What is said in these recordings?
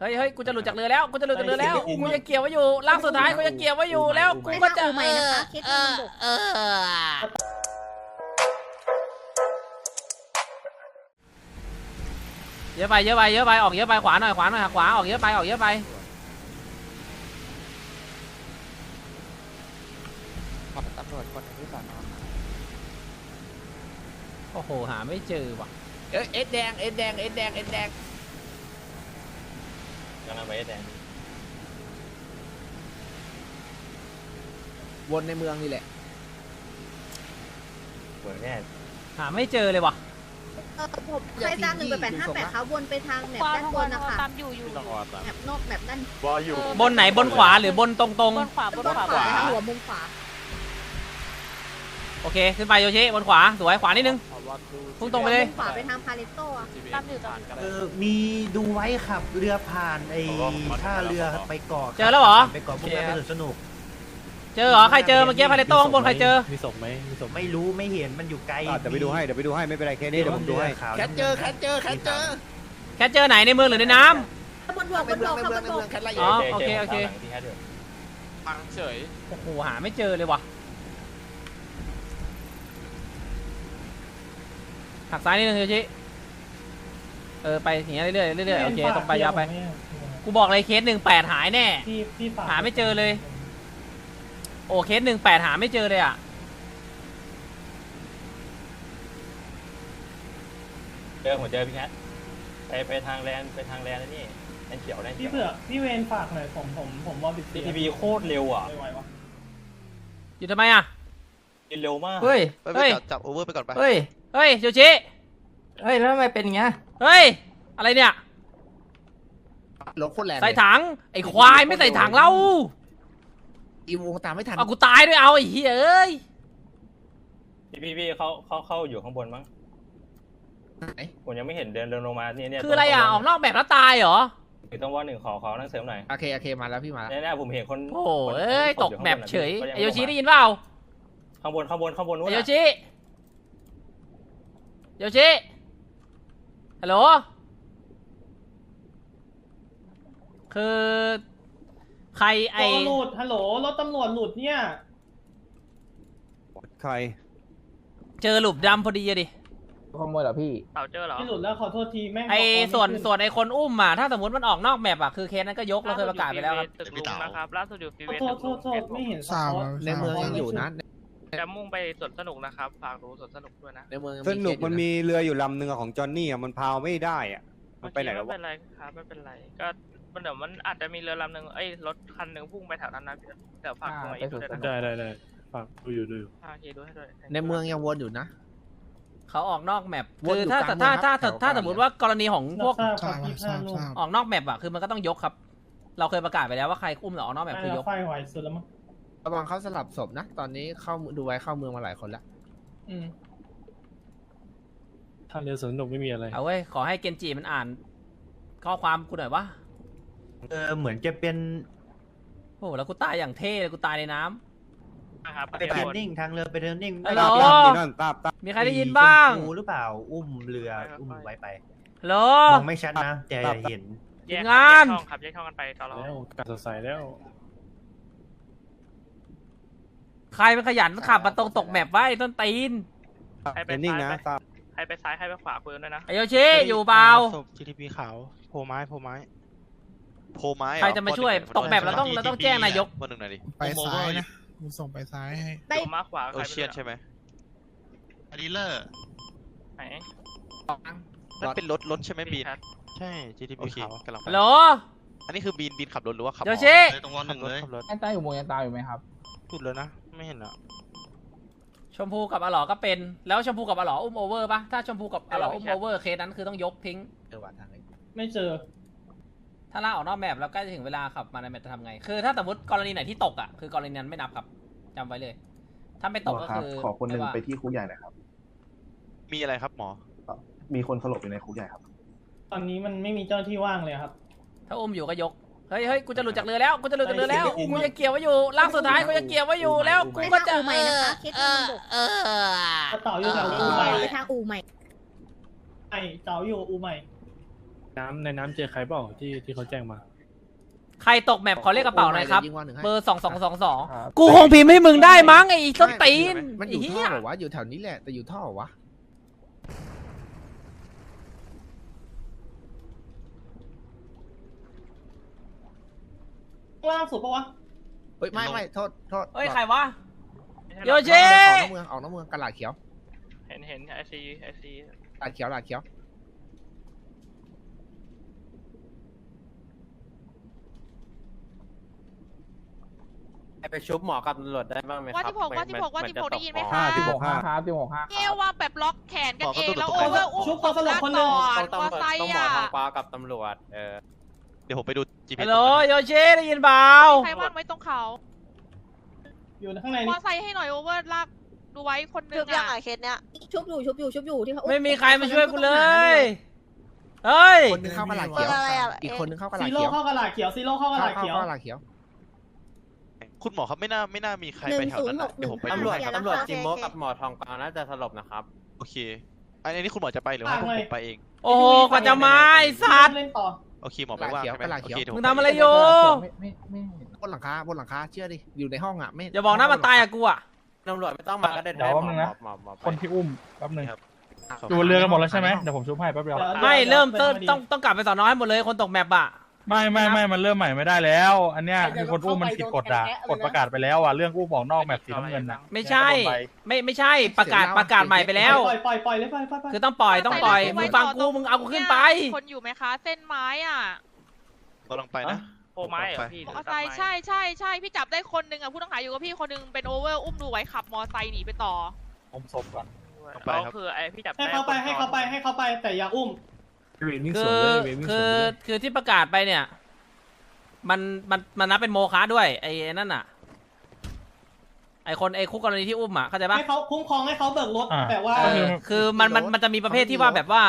เฮ้ยเฮ้ยกูจะหลุดจากเรือแล้ว กูจะหลุดจากเรือแล้ว กูยังเกี่ยวไว้อยู่ล่างสุดท้าย กูยังเกี่ยวไว้อยู่แล้ว กูไปก็ทางจะอู่ใหม่นะคะเคสทางบนบกเออเยอะไป เยอะไป เยอะไป ออกเยอะไป ขวาหน่อย ขวาหน่อย ขวา ออกเยอะไป ออกเยอะไปตำรวจคนหนึงที่สอนอโอ้โห หาไม่เจอว่ะ เอ้ยเอ็ดแดง เอ็ดแดง เอ็ดแดง เอ็ดแดง กำลังไปแดงวนในเมืองนี่แหละเหมือนแน่หาไม่เจอเลยว่ะ เออผมใช้ตามหนึ่งแปดแปดห้าแปดเขาวนไปทางแมปด้านบนนะคะตามอยู่อยู่ต้องรอตามแมปนอกแมปด้านบออยู่ บนไหนบนขวาหรือบนตรงตรง บนขวาบบนนขวาขวาทางหัวมุมขวาๆโอเคขึ้นไปโยชิบนขวาสวยขวานิดนึงพุ่งตรงไปเลยมุมขวาไปทางพาเลตโต้อะตามอยู่ตามเออมีดูไว้ขับเรือผ่านไอ้ท่าเรือไปเกาะเจอแล้วเหรอไปเกาะพวกนี้สนุกสนุกเจอเหรอใครเจอเมื่อกี้พาเลโต้ข้างบนใครเจอมีศพไหมมีศพไม่รู้ไม่เห็นมันอยู่ไกลอะเดี๋ยวไปดูให้เดี๋ยวไปดูให้ไม่เป็นไรแค่นี้เดี๋ยวผมดูให้ขาวแคทเจอแคทเจอแคทเจอแค่เจอไหนในเมืองหรือในน้ำบนบกไปบนเมืบองกไปค่ะเมืองบไปนบเมือกงแคทไล่ออ๋ยู่อโอเคโอเคที่แค่เดือฟังเฉยโอ้โหหาไม่เจอเลยว่ะ หักซ้ายนิดนึงโยชิเออไปอย่างเงี้ยเรื่อยๆเรื่อยๆโอเคตรงไปยาวไป กูบอกเลยเคสหนึ่งแปดหายแน่ พี่พี่ฝากหาไม่เจอเลย โอ้เคสหนึ่งแปดหาไม่เจอเลยอะเจอผมเจอพี่แคทไปไปทางแลนไปทางแลนนี่แลนเขียวแลนเขีพี่ยวเผือกพี่เวนฝากหน่อยผมผมผมวอลบิดทีพีโคตรเร็วอะไม่ไหววะอยู่ทำไมอะกินเร็วมากเฮ้ยไปไปเฮ้ยจับจับโอเวอร์ไปก่อนไป เฮ้ย เฮ้ยโยชิ เฮ้ยแล้วทำไมเป็นอย่างเงี้ยเฮ้ย อะไรเนี่ย รถโคตรแรงใส่ถัง ไอ้ควายไม่ใส่ถังเราอีวงตามไม่ทันเอากูตายด้วยเอาไอ้เหี้ยเอ้ย พี่พี่พี่เขาเขาเข้าอยู่ข้างบนมั้งไหนผมยังไม่เห็นเดินเดินลงมาเนี่ยเนี่ยคืออะไรอะ ออกนอกแบบแล้วตายเหรอคือต้องว่าหนึ่งขอขอนั่งเสริมหน่อยโอเคโอเคมาแล้วพี่มาแล้วแน่ๆผมเห็นคนโอ้โหคนเอ้ย คนตกข้างแมปนะเฉยขางไอโยชิม่ได้ลงมายินเปล่าข้างบนข้างบนข้างบนนู้นไอโยอะชิ โยชิ ฮัลโหล คือ ใครไอโอ้หลุดฮัลโหลรถตำรวจหลุดเนี่ย ใครเจอหลุมดำพอดีอะดิ ขโมยเหรอพี่ เต่าเจอเหรอพี่หลุดแล้วขอโทษทีแม่งไอบอกส่วนไม่ขึ้ส่วนไอคนอุ้มอะ ถ้าสมมติมันออกนอกแมปอะ คือเคสนั้นก็ยกเราเคยประกาศไปแล้วครับ ตึกลุงนะครับล่าสุดอยู่ฟรีขอเวย์โทตึษกโทลุษงโทษไม่เห็นสปอร์ตในเมืองยังอยู่นะ จะมุ่งไปสวนสนุกนะครับฝากดูสวนสนุกด้วยนะในเมืองยังสนุกเคสอยู่ะมันมีเรืออยู่ลำหนึ่งอะของจอห์นนี่อะมันพาวไม่ได้อะมันไปไหนแล้วไม่วะเป็นไรครับไม่เป็นไร ก็มันเดี๋ยวมันอาจจะมีเรือลำหนึ่งเอ้ยรถคันหนึ่งพุ่งไปแถวนั้นนะเดี๋ยวฝากตรงไหนด้วยนะได้ได้ได้ฝากดูอยู่ดูอยู่โอเคดูให้ด้วยในเมืองยังวนอยู่นะ เขาออกนอกแมปวนคืออยู่ถ้ากลางถ้าเมืองถ้าครับถ้าแถวถ้าสมมติว่ากรณีของพวกทราบครับพี่ห้าลูกออกนอกแมปอะคือมันก็ต้องยกครับ เราเคยประกาศไปแล้วว่าใครอุ้มหรือออกนอกแมปคือยก ไฟไหวสุดแล้วมั้ง ระวังเขาสลับศพนะ ตอนนี้เข้าดูไว้เข้าเมืองมาหลายคนแล้วอืมทางเรือสวนสนุกไม่มีอะไร เอาเว้ย ขอให้เกนจิมันอ่าน ข้อความกูหน่อยวะ เออเหมือนจะเป็นโอ้โหแล้วกูตายอย่างเท่เลยกูตายในน้ำนะครับไปเทรนนิ่งทางเรือไปเทรนนิ่งฮัลโหลตามที่นั่นตามตามมีใครได้ยินบ้างสีชมพูหรือเปล่า อุ้มเรืออุ้มไว้ไปฮัลโหล มองไม่ชัดนะแต่เห็น แยกงาน แยกช่องครับแยกช่องกันไปตลอดแล้วการสดใสแล้ว ใครเป็นขยันขับมาตรงตกแมปไว้ต้นตีนใครไปเทรนนิ่งซ้ายนะไปตามใครไปซ้ายใครไปขวาปืนด้วยนะไอโยชิอยู่เปล่าศพ GTP ขาวโพไม้โพไม้ โพไม้เหอใครจะมาช่วยตกแมปเราต้องเราต้องแจ้งนายกวันหนึ่งหน่อยดิไปซ้ายนะกูส่งไปซ้ายให้ไปอยู่มาขวาโอใครเชียนใช่ไหมอดีเลอร์ไหนนั่นเป็นรถรถใช่ไหมบีนครับใช่ GTP โอเคขาวกำลังไปฮัลโหลอันนี้คือบีนบีนขับรถหรือว่าขับโยหมอชิเลยตรงวอลหขับนึ่งรถเลยขับรถแอนตายอยู่วงยังตายอยู่ไหมครับหยุดเลยนะ ไม่เห็นอะชมพูกับอลอก็เป็น แล้วชมพูกับอลออุ้มโอเวอร์ปะถ้าชมพูกับอลออุ้มโอเวอร์เคสนั้นคือต้องยกทิ้ง เออว่าทางนี้ไม่เจอ ถ้าล่าออกนอกแมปแล้วใกล้จะถึงเวลาขับมาในแมปจะทำไง คือถ้าสมมติกรณีไหนที่ตกอะคือกรณีนั้นไม่นับครับจำไว้เลย ถ้าไม่ตกก็คือขอคนหนึ่งม่ว่าไปที่คุกใหญ่หน่อยครับ มีอะไรครับหมอ มีคนสลบอยู่ในคุกใหญ่ครับ ตอนนี้มันไม่มีเจ้าที่ว่างเลยครับ ถ้าอุ้มอยู่ก็ยก เฮ้ยเฮ้ยกูจะหลุดจากเรือแล้ว กูจะหลุดจากเรือแล้ว กูยังเกี่ยวไว้อยู่ล่างสุดท้าย กูยังเกี่ยวไว้อยู่แล้ว กูไปก็ทางจะอู่ใหม่นะคะเคสทางบนบกเออเต่าอยู่แถวอู่อู่ใหใหม่ม่ไปทางอู่ใหม่ ไอเต่าอยู่อู่ใหม่ น้ำในน้ำเจอใครเปล่าที่ที่เขาแจ้งมา ใครตกแมปขอเลขกระเป๋าหน่อยครับยิงวันหนึ่งให้เบอร์สองสองสองสองกูคงพิมพ์ให้มึงได้มั้งไอ้ส้นตีนมันอไอ้ยู่เหี้ท่อยเหรอวะ อยู่แถวนี้แหละ แต่อยู่ท่อเหรอวะ ล่างสุดปะวะ เฮ้ยไม่ไม่โทษโทษเฮ้ยใครวะไม่ใช่โยหรอกชิ ออกนอกเมืองออกนอกเมืองกระหลาดเขียวเห็นเห็นไอซีไอซีกระหลาดเขียวกระหลาดเขียวไปชุบหมอกับตำรวจได้บ้างไหมครับว่าที่หกว่าที่หกว่าที่หกได้ยินไหมคะ ห้าสิบหกห้าครับที่หกห้าเอว่าแบบล็อกแขนกันเองแล้วหมโออก็เวอร์อุ้มชุบเขาสลบคนหนึ่งก่อนต้องมอตำรวจไซค์ต้องหมออะ ทองฟ้ากับตำรวจ เออ เดี๋ยวผมไปดู GPS ฮัลโหลโยชิได้ยินเปล่าใครว่างไว้ตรงเขาอยู่ข้างในมนี่อไซค์ให้หน่อยโอเวอร์ลากดูไว้คนหนึงอะเคสเนี้ยชุบอยู่ชุบอยู่ชุบอยู่ที่เขาไม่มีใครมาช่วยกูเลย เฮ้ย คนหนึงเข้ากระหลาดเขียวอะไรอะอีกคนหนึงเข้ากระหลาซีดโร่เขียวเข้ากระดาษเขียวซีโร่เข้ากระดาษเข้าเขียว เข้ากระหลาดเขียว คุณหมอครับไม่น่าไม่น่ามีใครหนึ่ไปงแถวศูนนั้นย์หนะกหเดี๋ยนึ่วงผมไปตำรวจเดี๋ยวตำรวจนะคะจิมโมกับหมอทองกวาวน่าจะสลบนะครับ โอเค อันนี้คุณหมอจะไปหรือว่าผมผมไปเอง โอ้โหกว่าจะมาไอ้สัตว์ เล่นต่อ โอเคหมอไม่ว่างใช่ไหมโอเคเดี๋ยวมึผงมทำอะไรอยู่บนหลังคาบนหลังคาเชื่อดิอยู่ในห้องอะไม่อย่าบอกนะมันตายอะกูอะตำรวจไม่ต้องมาก็ได้เดี๋ยวหมอแป๊บนึงนะหมอหมอไปคนที่อุ้มแป๊บนึงครับอยู่บนเรือกันหมดแล้วใช่ไหมเดี๋ยวผมชุบให้แป๊บเดียวไม่เริ่มเติมต้องต้องกลับไปสอนน้อยหมดเลยคนตกแมปอะ ไม่ไม่ไม่มันเริ่มใหม่ไม่ได้แล้ว อันเนี้ยคือคนอุ้มมันผิดกฎอะกฎประกาศไปแล้วอะเรื่องอุ้มออกนอกแมปสีน้ำเงินน่ะไม่ใช่ ไม่ไม่ใช่ประกาศประกาศใหม่ไปแล้วปล่อยปล่อยปล่อยเลยปล่อยปล่อยปล่อยคือต้องปล่อยต้องปล่อยมึงฟังกูมึงเอากูขึ้นไป คนอยู่ไหมคะ เส้นไม้อะกำลังไปนะโปรไม้เหรอพี่หมรืออตัดไซค์ไม้ใช่ใช่ใช่พี่จับได้คนหนึ่งอะผู้ต้องหาอยู่กับพี่คนหนึงเป็นโอเวอร์อุ้มดูไว้ขับมอไซค์หนีไปต่อผมศพก่อนไปครับก็คือไอพี่จับให้เขาไปด้ให้เขาไปให้เขาไปแต่อย่าอุ้ม คือคือคือที่ประกาศไปเนี่ย มันมันมันนับเป็นโมฆะด้วยไอ้นั่นน่ะ ไอ้คนไอ้คู่กรณีที่อุ้มอะเข้าใจปะให้เขาคุ้มครองให้เขาเบิกรถอ่าแต่ว่า เออคือมันมันมันจะมีประเภทที่ว่าแบบว่า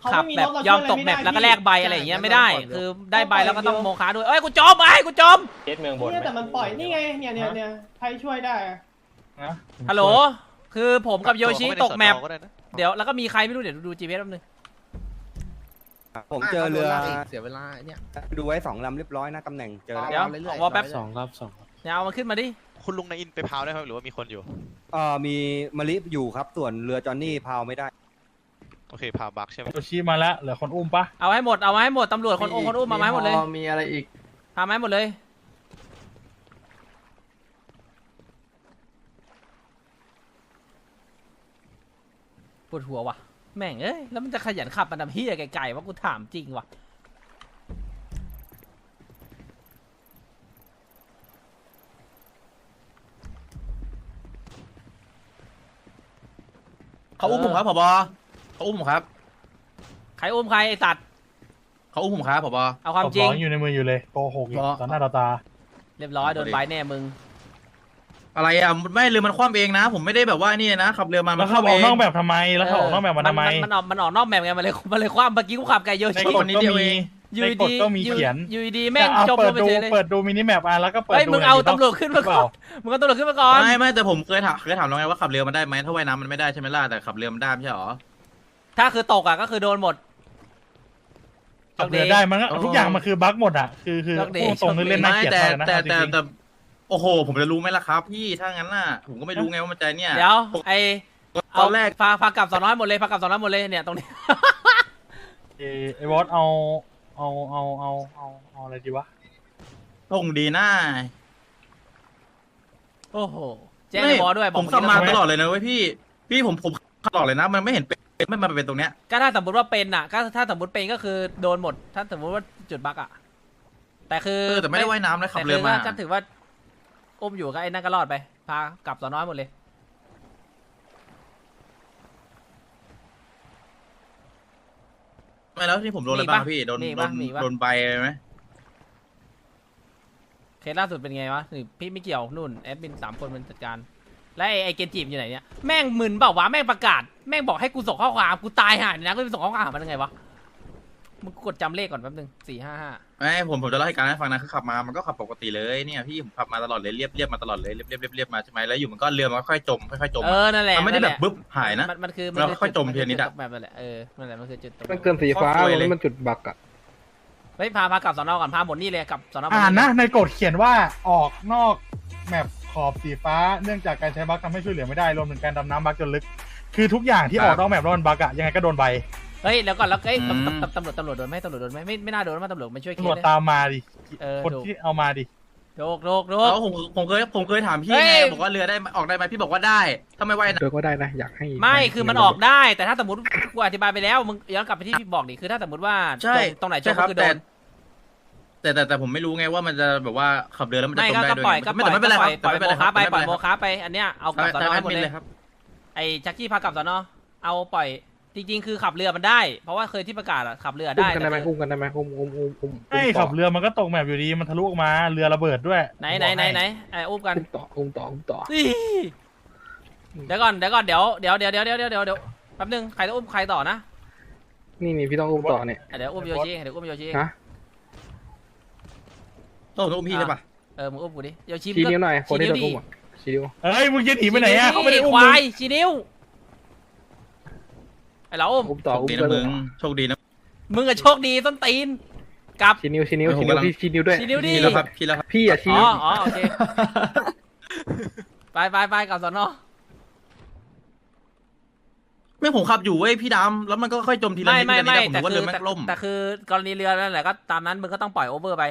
เขาขับไม่มีแบรบถเรายอมช่วยตกแมปอะไรแล้วก็แลกใบอะไรอย่างเงี้ยไม่ได้ คือได้ใบแล้วก็ต้องโมฆะด้วยเอ้ยกูจมไอ้ยกูจมเคสเมืองบนเนี่ยแต่มันปล่อยนี่ไงเนี่ยเนี่ยเนี่ยใครช่วยได้อะฮัลโหลคือผมกับโยชิตกแมปเดี๋ยวแล้วก็มีใครไม่รู้เดี๋ยวดู GPS แป๊บนึง ผมเจอเรือาโดนลากกเสียเวลาไอ้เนี่ยดูไว้สองลำเรียบร้อยนะตำแหน่งเจอเดี๋ยวแล้วเรื่อยๆขอวอลแป๊บสองครับสองเดี๋ยวเอามันขึ้นมาดิ คุณลุงนายอินไปพาวได้ไหมหรือว่ามีคนอยู่เอ่อมีมะลิอยู่ครับ ส่วนเรือจอนนี่พาวไม่ได้ โอเคพาวบักใช่ไหมโยชิมาแล้วเหลือคนอุ้มปะเอาให้หมดเอามาให้หมดตำรวจคนอุ้มคนอุ้มมามาให้หมดเลย มีอะไรอีกพามาให้หมดเลยปวดหัวว่ะ แม่งเอ้ย แล้วมันจะขยันขับมันทำเฮียไกลๆว่ากูถามจริงว่ะเขาอุ้มผมครับผบเขาอุ้มผมครับ ใครอุ้มใครไอสัตว์ เขาอุ้มผมครับผบเอาความจริงศพน้อยู่ในมืออยู่เลยโกหกอีกเหรอต่อหน้าต่อตา เรียบร้อยโดนใบแน่มึง อะไรอะไม่เรือมันคว่ำเองนะ ผมไม่ได้แบบว่านี่นะขับเรือมาแล้มัวนเขาอคว่ำอเอกงนอกแบบทำไม แล้วเขาออกนอกแบบมาทำไมมันออกมันออกนอกแบบไงมันเลยมันเลยคว้าเมื่อกี้กูขับไก่โยในชิกฎนิดก็เดียวมีเองอยู่ในกฎดีก็มีอยู่เขียน อยู่ดีแม่งเอาจมลเปิงดไปดูเฉยเลยเปิดดูมินิแมปอะแล้วก็เปิดเฮ้ยดูมึงเอาในตำรวจขึ้นมาก่อนมึงเอาตำรวจขึ้นมาก่อนไม่ไม่แต่ผมเคยถามเคยถามน้องไงว่าขับเรือมันได้ไหมถ้าว่ายน้ำมันไม่ได้ใช่ไหมล่ะแต่ขับเรือมันได้ไม่ใช่หรอ ถ้าคือตกอะก็คือโดนหมด ขับเรือได้มันก็โอ้ทุกอย่างมันคือบั๊กหมดอะคือคือโชคดี พูดตรงๆเล่นน่าไม่เกลียดแต่มากนะแต่เอาจแต่ริงๆแต่ โอ้โห ผมจะรู้ไหมล่ะครับ พี่ถ้างั้นน่ะผมก็ไม่รู้ไงว่ามันใจเนี่ย เดี๋ยวไอตอนแรกพาพากลับสอนน้อยหมดเลยพากลับสอนน้อยหมดเลยเนี่ยตรงนี้ เออไอ้บอสเอาเอาเอาเอาเอาเอาอะไรดีวะตรงดีหน้าโอ้โหแจ้งในบอด้วยบผอกมขับมาเอกี้ตลอดเลยนะเว้ยพี่ พี่ผมผมขับตลอดเลยนะ มันไม่เห็นเป็นไม่มาเป็นตรงเนี้ยก็ถ้าสมมติว่าเป็นอะก็ถ้าสมมติเป็นก็คือโดนหมด ถ้าสมมติว่าจุดบั๊กอะแต่คือเออแต่ไม่ได้ว่ายน้ำเลยขับเรือมาแต่คืก็ถือว่า อุ้มอยู่ก็ไอ้นั่นก็รอดไป พากลับสอนน้อยหมดเลย ไม่แล้วที่ผมโดนอะไรบ้างพี่ โดนมีโดปะนมีปะ โดนใบไหมเคสล่าสุดเป็นไงวะหรือพี่ไม่เกี่ยวนู่นแอดมินสามคนมันจัดการ และไอ้ไอ้เกนจิมอยู่ไหนเนี่ยแม่งมึนเปล่าวะแม่งประกาศ แม่งบอกให้กูส่งข้อความกูตายห่าเนี่ยนะกูไปส่งข้อความหามันยังไงวะ มึงกดจำเลขก่อนแป๊บนึงสี่ห้าห้าไม่ผมผมจะเล่าให้การให้ฟังนะคือขับมามันก็ขับปกติเลยเนี่ยพี่ผมขับมาตลอดเลยเรียบเรียบมาตลอดเลยเรียบเรียบเรียบเรียบมาใช่ไหมแล้วอยู่มันก็เรือมันก็ค่อยจมค่อยๆจมเออะอนั่นแหละมันไม่ได้แบบนั่นหละบึ๊บหายนะมันมันคือแล้วค่อยจมทีละนิดอะจุแบบนั่นแหละเออนั่นแหละมันคือจุดตรงมันเกินสีฟ้าครอบครัวเลยแล้วมันจุดบักอะเฮ้ยพาพากลับสอนอก่อนพาหมดนี่เลยกลับสอนอหมดอ่านเลยนะในกฎเขียนว่าออกนอกแมปขอบสีฟ้าเนื่องจากการใช้บัคทำให้ช่วยเหลือไม่ได้รวมถึงการดำน้ำบัคจนลึก คือทุกอย่างที่ออกนอกแมปแล้วมันบัคอะยังไงก็โดนใบ เฮ้ยแล้วก่อนแล้วเอ้ยอืมตำตำตำรวจตำรวจโดนไหมตำรวจโดนไหมไม่ไม่น่าโดนมาตำรวจมันช่วยเคตำรวจส ตามมาดิ เออคนถูก ที่เอามาดิ โดกโดกโดก แล้วผมผมเคยผมเคยถามพี่เฮ้ยไงบอกว่าเรือได้ออกได้ไหมพี่บอกว่าได้ถ้าไม่ว่ายน้เรือก็ได้นะ อยากให้ไม่คือมันออกได้ แต่ถ้าสมมติกูอธิบายไปแล้วมึงย้อนกลับไปที่พี่บอกดิคือถ้าสมมติว่าำใช่ตรงไหนจใช่มครัก็บคือโดแต่น แต่แต่แต่ผมไม่รู้ไงว่ามันจะแบบว่าขับเรือแล้วมันจะไม่จมก็ได้ก็ด้วยปล่อยไงก็ปล่อยแต่ไม่เป็นไรก็คปรัล่บอยปแต่ล่อยไม่เป็นไรโมคะไปม่ปล่อยเนโมรคะไปอันเนี้ยเอากลับสอนแต่อไม่ให้หมดเป็นเลไรยครับไอ้จักกี้พากลับสอนอเอาปล่อย จริง ๆ คือขับเรือมันได้ เพราะว่าเคยที่ประกาศอะขับเรืออุ้ได้มกันได้ไหมแต่อุ้มกันได้ไหมอุ้มอุ้มอุ้มอุ้มไอ้ขับเรือมันก็ตกแมปอยู่ดีมันทะลุออกมาเรือระเบิดด้วยไหนไหนไหนไหนไอ้อุ้มกันอุ้มต่ออุ้มต่ออุ้มต่อนี่เดี๋ยวก่อนเดี๋ยวก่อนเดี๋ยวเดี๋ยวเดี๋ยวเดี๋ยวเดี๋ยวเดี๋ยวเดี๋ยวแป๊บนึงใครต้องอุ้มใครต่อนะนี่นี่พี่ต้องอุ้มต่อเนี่ยอะเดี๋ยวอุ้มโยชิเองเดี๋ยวอุ้มโยชิเองฮะโต้อุ้มพี่เลยปะเออมึงอุ้มกูดิโยชิชี้มึงนิ้วหน่อยคนที่โดนชี้อุ้มอะชี้นิ้วเฮ้ยมึงจะหนีไปไหนอะเขาไม่ได้คอุ้มวามึงยชี้นิ้ว ไอ้เราอุ้มอุ้มต่อโชคอุ้มดีด้วนะยมึงโชคดีนะมึงอะโชคดีต้นตีนกลับชี้นิ้วชี้นิ้วเออผมชี้นิ้วกำลังพี่ชี้นิ้วด้วยชี้นิ้วดิพี่แล้วครับพี่แล้วครับพี่อะชี้อ๋นิ้อวอ๋อโอเคไปไปไปกลับสอนอไม่ผมขับอยู่เว้ยพี่ดำแล้วมันก็ค่อยจมทีละไม่นิดไม่ทีละนิดไม่อะผมแต่นึกว่าคืเรืออแม่แต่งล่มแต่คือกรณีเรือนั่นแหละก็ตามนั้นมึงก็ต้องปล่อยโอเวอร์ไป